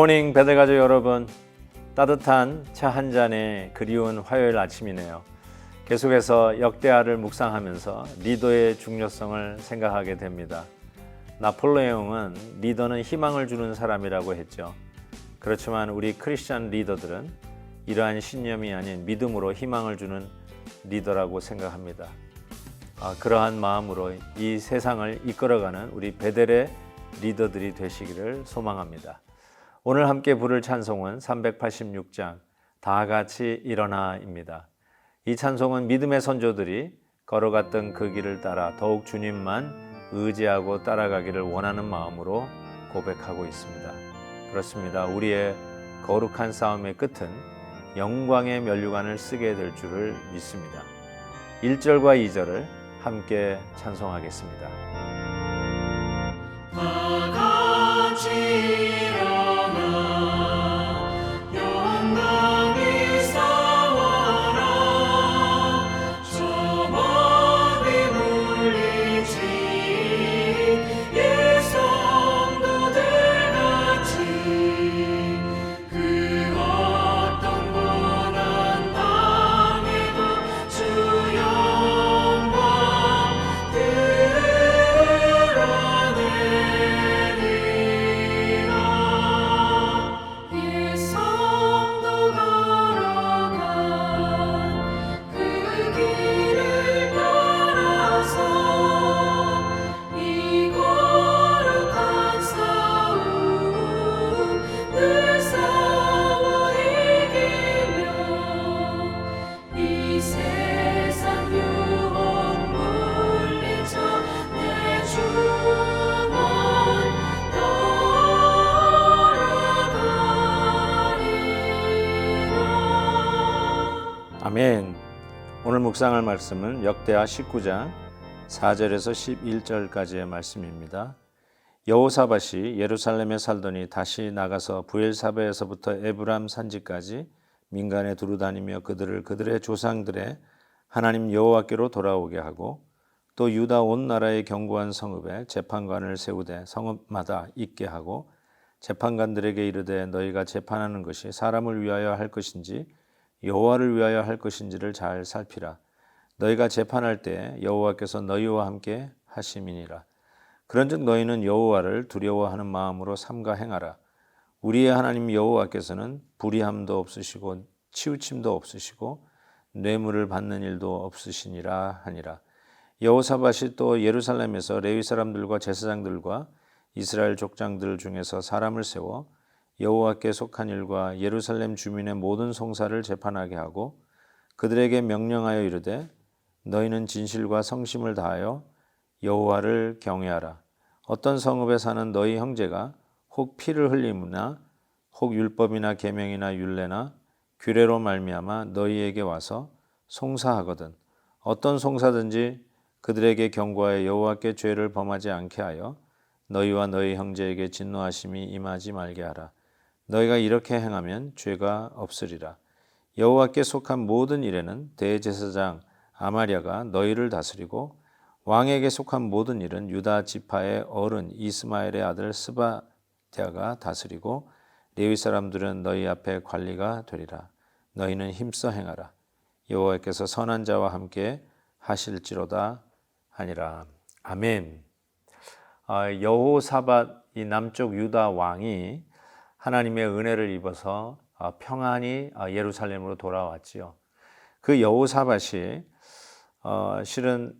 굿모닝 배달가족 여러분. 따뜻한 차 한 잔에 그리운 화요일 아침이네요. 계속해서 역대하를 묵상하면서 리더의 중요성을 생각하게 됩니다. 나폴레옹은 리더는 희망을 주는 사람이라고 했죠. 그렇지만 우리 크리스찬 리더들은 이러한 신념이 아닌 믿음으로 희망을 주는 리더라고 생각합니다. 아, 그러한 마음으로 이 세상을 이끌어가는 우리 베델의 리더들이 되시기를 소망합니다. 오늘 함께 부를 찬송은 386장 다 같이 일어나입니다. 이 찬송은 믿음의 선조들이 걸어갔던 그 길을 따라 더욱 주님만 의지하고 따라가기를 원하는 마음으로 고백하고 있습니다. 그렇습니다. 우리의 거룩한 싸움의 끝은 영광의 면류관을 쓰게 될 줄을 믿습니다. 1절과 2절을 함께 찬송하겠습니다. 묵상할 말씀은 역대하 19장 4절에서 11절까지의 말씀입니다. 여호사밧이 예루살렘에 살더니 다시 나가서 부엘사베에서부터 에브람 산지까지 민간에 두루 다니며 그들을 그들의 조상들의 하나님 여호와께로 돌아오게 하고 또 유다 온 나라의 견고한 성읍에 재판관을 세우되 성읍마다 있게 하고 재판관들에게 이르되 너희가 재판하는 것이 사람을 위하여 할 것인지 여호와를 위하여 할 것인지를 잘 살피라. 너희가 재판할 때 여호와께서 너희와 함께 하심이니라. 그런즉 너희는 여호와를 두려워하는 마음으로 삼가 행하라. 우리의 하나님 여호와께서는 불의함도 없으시고 치우침도 없으시고 뇌물을 받는 일도 없으시니라 하니라. 여호사밧이 또 예루살렘에서 레위 사람들과 제사장들과 이스라엘 족장들 중에서 사람을 세워 여호와께 속한 일과 예루살렘 주민의 모든 송사를 재판하게 하고 그들에게 명령하여 이르되 너희는 진실과 성심을 다하여 여호와를 경외하라. 어떤 성읍에 사는 너희 형제가 혹 피를 흘림이나 혹 율법이나 계명이나 율례나 규례로 말미암아 너희에게 와서 송사하거든 어떤 송사든지 그들에게 경고하여 여호와께 죄를 범하지 않게 하여 너희와 너희 형제에게 진노하심이 임하지 말게 하라. 너희가 이렇게 행하면 죄가 없으리라. 여호와께 속한 모든 일에는 대제사장 아마랴가 너희를 다스리고 왕에게 속한 모든 일은 유다 지파의 어른 이스마엘의 아들 스바디아가 다스리고 레위 사람들은 너희 앞에 관리가 되리라. 너희는 힘써 행하라. 여호와께서 선한 자와 함께 하실지로다 하니라. 아멘. 아, 여호사밧 이 남쪽 유다 왕이 하나님의 은혜를 입어서 아, 평안히 아, 예루살렘으로 돌아왔지요. 그 여호사밧이 어, 실은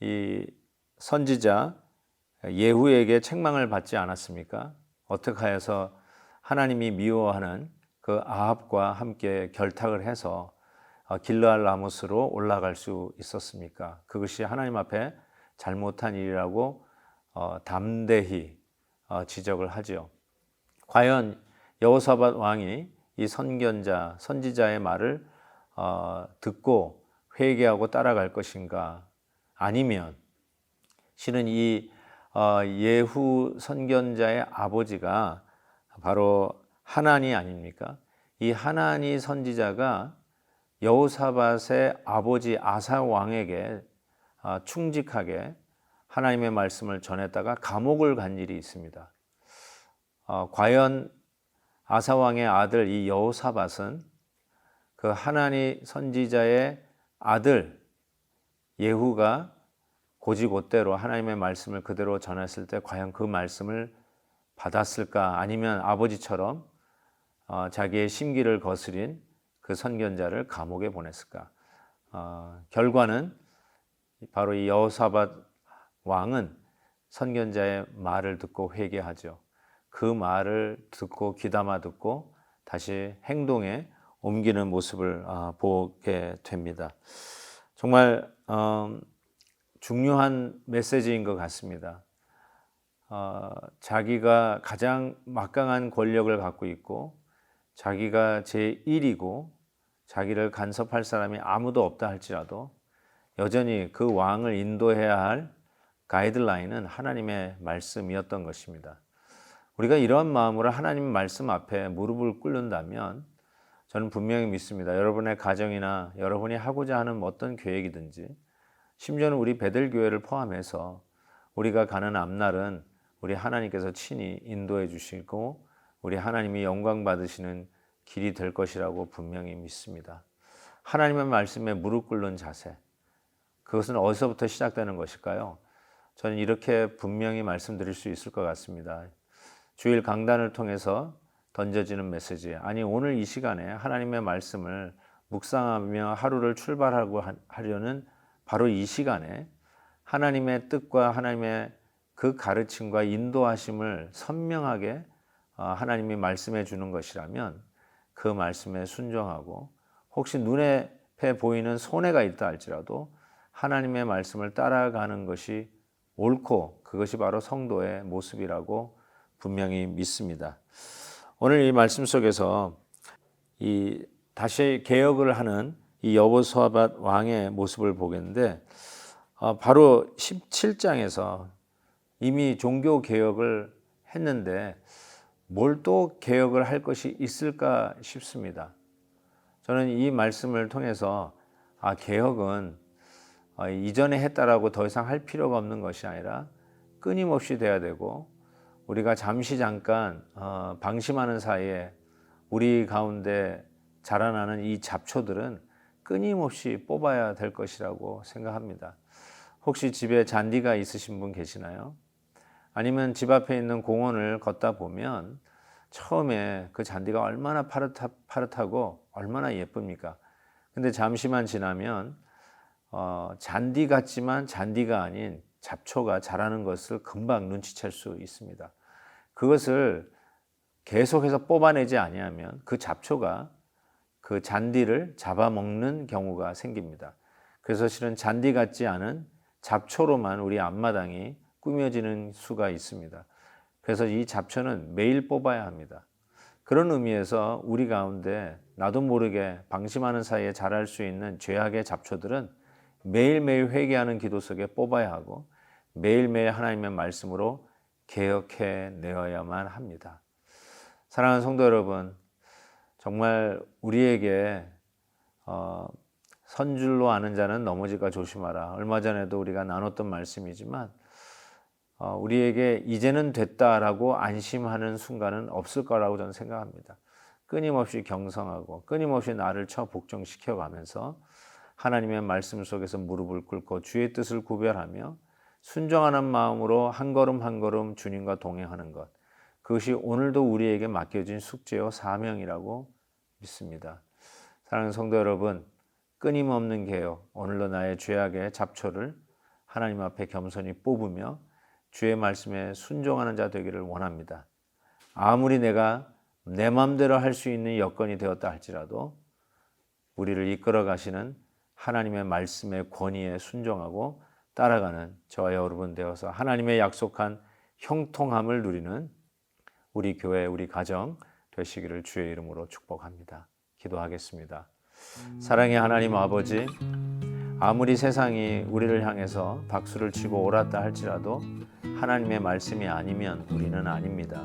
이 선지자 예후에게 책망을 받지 않았습니까? 어떻게 하여서 하나님이 미워하는 그 아합과 함께 결탁을 해서 어, 길르알 라모스로 올라갈 수 있었습니까? 그것이 하나님 앞에 잘못한 일이라고 어, 담대히 어, 지적을 하지요. 과연 여호사밧 왕이 이 선견자, 선지자의 말을 어, 듣고 회개하고 따라갈 것인가? 아니면 실은 이 어, 예후 선견자의 아버지가 바로 하나니 아닙니까? 이 하나니 선지자가 여호사밧의 아버지 아사 왕에게 어, 충직하게 하나님의 말씀을 전했다가 감옥을 간 일이 있습니다. 어, 과연 아사 왕의 아들 이 여호사밧은 그 하나니 선지자의 아들 예후가 고지곳대로 하나님의 말씀을 그대로 전했을 때 과연 그 말씀을 받았을까 아니면 아버지처럼 어, 자기의 심기를 거스린 그 선견자를 감옥에 보냈을까 어, 결과는 바로 이 여호사밧 왕은 선견자의 말을 듣고 회개하죠. 그 말을 듣고 귀담아 듣고 다시 행동에 옮기는 모습을 아, 보게 됩니다. 정말 어, 중요한 메시지인 것 같습니다. 어, 자기가 가장 막강한 권력을 갖고 있고 자기가 제1이고 자기를 간섭할 사람이 아무도 없다 할지라도 여전히 그 왕을 인도해야 할 가이드라인은 하나님의 말씀이었던 것입니다. 우리가 이러한 마음으로 하나님 말씀 앞에 무릎을 꿇는다면 저는 분명히 믿습니다. 여러분의 가정이나 여러분이 하고자 하는 어떤 계획이든지 심지어는 우리 베들 교회를 포함해서 우리가 가는 앞날은 우리 하나님께서 친히 인도해 주시고 우리 하나님이 영광 받으시는 길이 될 것이라고 분명히 믿습니다. 하나님의 말씀에 무릎 꿇는 자세. 그것은 어디서부터 시작되는 것일까요? 저는 이렇게 분명히 말씀드릴 수 있을 것 같습니다. 주일 강단을 통해서 던져지는 메시지. 아니, 오늘 이 시간에 하나님의 말씀을 묵상하며 하루를 출발하고 하- 하려는 바로 이 시간에 하나님의 뜻과 하나님의 그 가르침과 인도하심을 선명하게 어, 하나님이 말씀해 주는 것이라면 그 말씀에 순종하고 혹시 눈에 에 보이는 손해가 있다 할지라도 하나님의 말씀을 따라가는 것이 옳고 그것이 바로 성도의 모습이라고 분명히 믿습니다. 오늘 이 말씀 속에서 이 다시 개혁을 하는 이 여보수아밧 왕의 모습을 보겠는데 어, 바로 17장에서 이미 종교 개혁을 했는데 뭘 또 개혁을 할 것이 있을까 싶습니다. 저는 이 말씀을 통해서 아 개혁은 어, 이전에 했다라고 더 이상 할 필요가 없는 것이 아니라 끊임없이 돼야 되고 우리가 잠시 잠깐 어, 방심하는 사이에 우리 가운데 자라나는 이 잡초들은 끊임없이 뽑아야 될 것이라고 생각합니다. 혹시 집에 잔디가 있으신 분 계시나요? 아니면 집 앞에 있는 공원을 걷다 보면 처음에 그 잔디가 얼마나 파릇하, 파릇하고 얼마나 예쁩니까? 근데 잠시만 지나면 어, 잔디 같지만 잔디가 아닌 잡초가 자라는 것을 금방 눈치챌 수 있습니다. 그것을 계속해서 뽑아내지 아니하면 그 잡초가 그 잔디를 잡아먹는 경우가 생깁니다. 그래서 실은 잔디 같지 않은 잡초로만 우리 앞마당이 꾸며지는 수가 있습니다. 그래서 이 잡초는 매일 뽑아야 합니다. 그런 의미에서 우리 가운데 나도 모르게 방심하는 사이에 자랄 수 있는 죄악의 잡초들은 매일매일 회개하는 기도 속에 뽑아야 하고 매일매일 하나님의 말씀으로 개혁해 내어야만 합니다. 사랑하는 성도 여러분, 정말 우리에게 어, 선줄로 아는 자는 넘어질까 조심하라. 얼마 전에도 우리가 나눴던 말씀이지만 어, 우리에게 이제는 됐다라고 안심하는 순간은 없을 거라고 저는 생각합니다. 끊임없이 경성하고 끊임없이 나를 쳐 복종시켜 가면서 하나님의 말씀 속에서 무릎을 꿇고 주의 뜻을 구별하며 순종하는 마음으로 한 걸음 한 걸음 주님과 동행하는 것. 그것이 오늘도 우리에게 맡겨진 숙제요 사명이라고 믿습니다. 사랑하는 성도 여러분, 끊임없는 개혁, 오늘도 나의 죄악의 잡초를 하나님 앞에 겸손히 뽑으며 주의 말씀에 순종하는 자 되기를 원합니다. 아무리 내가 내 마음대로 할 수 있는 여건이 되었다 할지라도 우리를 이끌어 가시는 하나님의 말씀의 권위에 순종하고 따라가는 저와 여러분 되어서 하나님의 약속한 형통함을 누리는 우리 교회, 우리 가정 되시기를 주의 이름으로 축복합니다. 기도하겠습니다. 사랑의 하나님 아버지, 아무리 세상이 우리를 향해서 박수를 치고 옳았다 할지라도 하나님의 말씀이 아니면 우리는 아닙니다.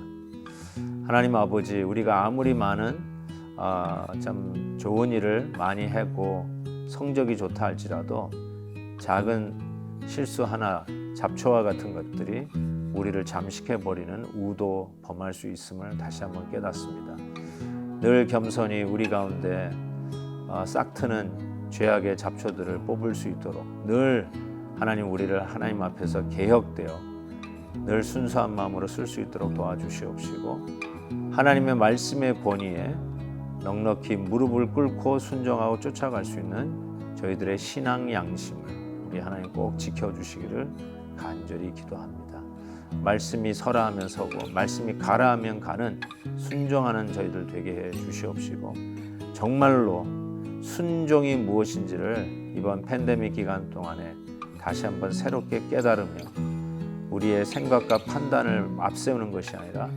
하나님 아버지, 우리가 아무리 많은 아, 참 좋은 일을 많이 했고 성적이 좋다 할지라도 작은 실수 하나, 잡초와 같은 것들이 우리를 잠식해 버리는 우도 범할 수 있음을 다시 한번 깨닫습니다. 늘 겸손히 우리 가운데 어, 싹트는 죄악의 잡초들을 뽑을 수 있도록 늘 하나님 우리를 하나님 앞에서 개혁되어 늘 순수한 마음으로 쓸 수 있도록 도와주시옵시고 하나님의 말씀의 권위에 넉넉히 무릎을 꿇고 순종하고 쫓아갈 수 있는 저희들의 신앙 양심을 우리 하나님 꼭 지켜주시기를 간절히 기도합니다. 말씀이 서라 하면 서고 말씀이 가라 하면 가는 순종하는 저희들 되게 해 주시옵시고 정말로 순종이 무엇인지를 이번 팬데믹 기간 동안에 다시 한번 새롭게 깨달으며 우리의 생각과 판단을 앞세우는 것이 아니라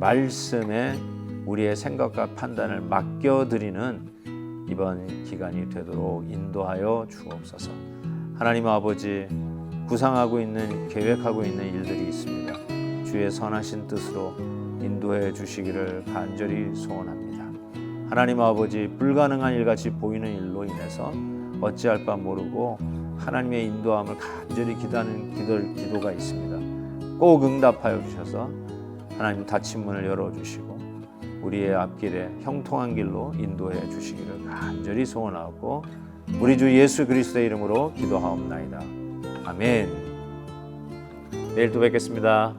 말씀에 우리의 생각과 판단을 맡겨드리는 이번 기간이 되도록 인도하여 주옵소서. 하나님 아버지 구상하고 있는 계획하고 있는 일들이 있습니다. 주의 선하신 뜻으로 인도해 주시기를 간절히 소원합니다. 하나님 아버지 불가능한 일같이 보이는 일로 인해서 어찌할 바 모르고 하나님의 인도함을 간절히 기다는 기도, 기도가 있습니다. 꼭 응답하여 주셔서 하나님 닫힌 문을 열어 주시고 우리의 앞길에 형통한 길로 인도해 주시기를 간절히 소원하고 우리 주 예수 그리스도의 이름으로 기도하옵나이다. 아멘. 내일 또 뵙겠습니다.